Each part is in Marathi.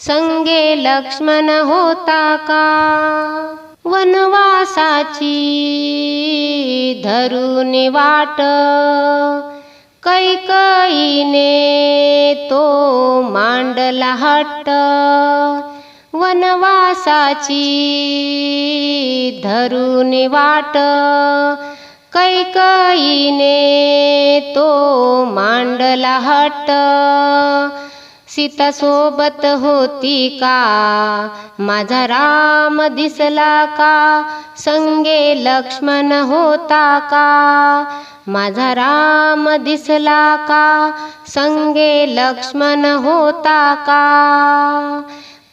संगे लक्ष्मण होता का? वनवासाची धरून वाट कैकईने तो मांडला हट्ट. वनवासाची धरून वाट कैकईने तो मांडला हट्ट. सीता सोबत होती का? माझा राम दिसला का? संगे लक्ष्मण होता का? माझा राम दिसला का? संगे लक्ष्मण होता का?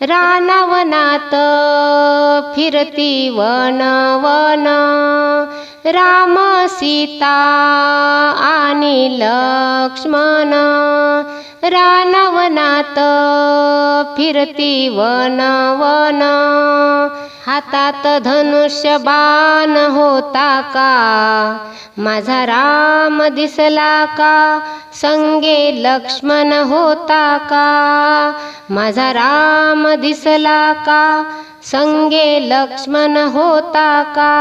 रानावनात फिरती वन वन राम सीता आणि लक्ष्मण रानावनात फिरती वन वन हातात धनुष्य बाण होता का? माझा राम दिसला का? संगे लक्ष्मण होता का? माझा राम दिसला का? संगे लक्ष्मण होता का?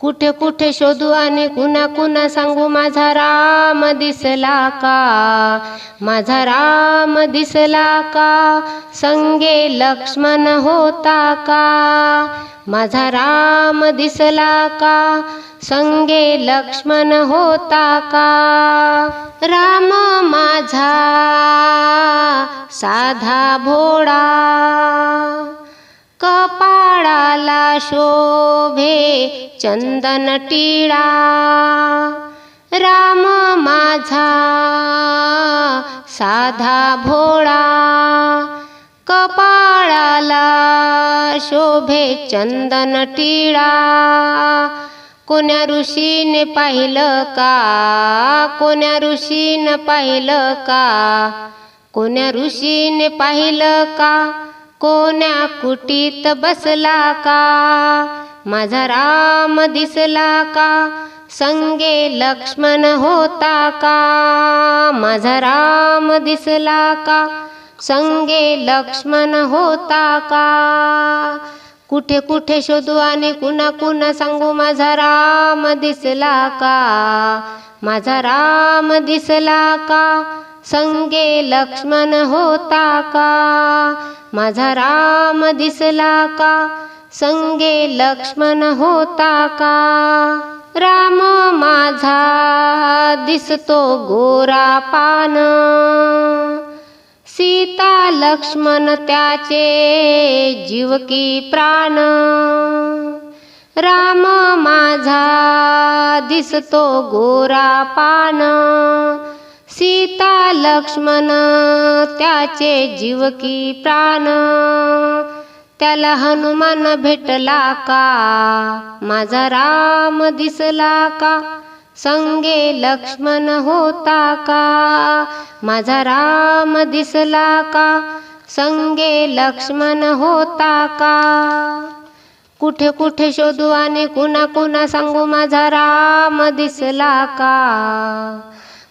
कुठे कुठे शोधू आणि कुणा कुणा सांगू माझा राम दिसला का? माझा राम दिसला का? संगे लक्ष्मण होता का? माझा राम दिसला का? संगे लक्ष्मण होता का? राम माझा साधा भोळा कपाळाला शोभे चंदन टिळा. राम माझा साधा भोळा. कपाळाला शोभे चंदन टिळा. कोण्या ऋषीने पाहिलं का? कोण्या ऋषीनं पाहिलं का? कोण्या ऋषीने पाहिलं का? कोण्या कुटीत बसला का? माझा राम दिसला का? संगे लक्ष्मण होता का? माझा राम दिसला का? संगे लक्ष्मण होता का? कुठे कुठे शोधू आणि कुणा कुणा सांगू माझा राम दिसला का? माझा राम दिसला का? संगे लक्ष्मण होता का? माझा राम दिसला का? संगे लक्ष्मण होता का? राम माझा दिसतो गोरा पान. सीता लक्ष्मण त्याचे जीवकी प्राण. राम माझा दिसतो गोरा पान. सीता लक्ष्मण त्याचे जीव की प्राण. त्याला हनुमान भेटला का? माझा राम दिसला का? संगे लक्ष्मण होता का? माझा राम दिसला का? संगे लक्ष्मण होता का? कुठे कुठे शोधू आणि कुणा कुणा सांगू माझा राम दिसला का?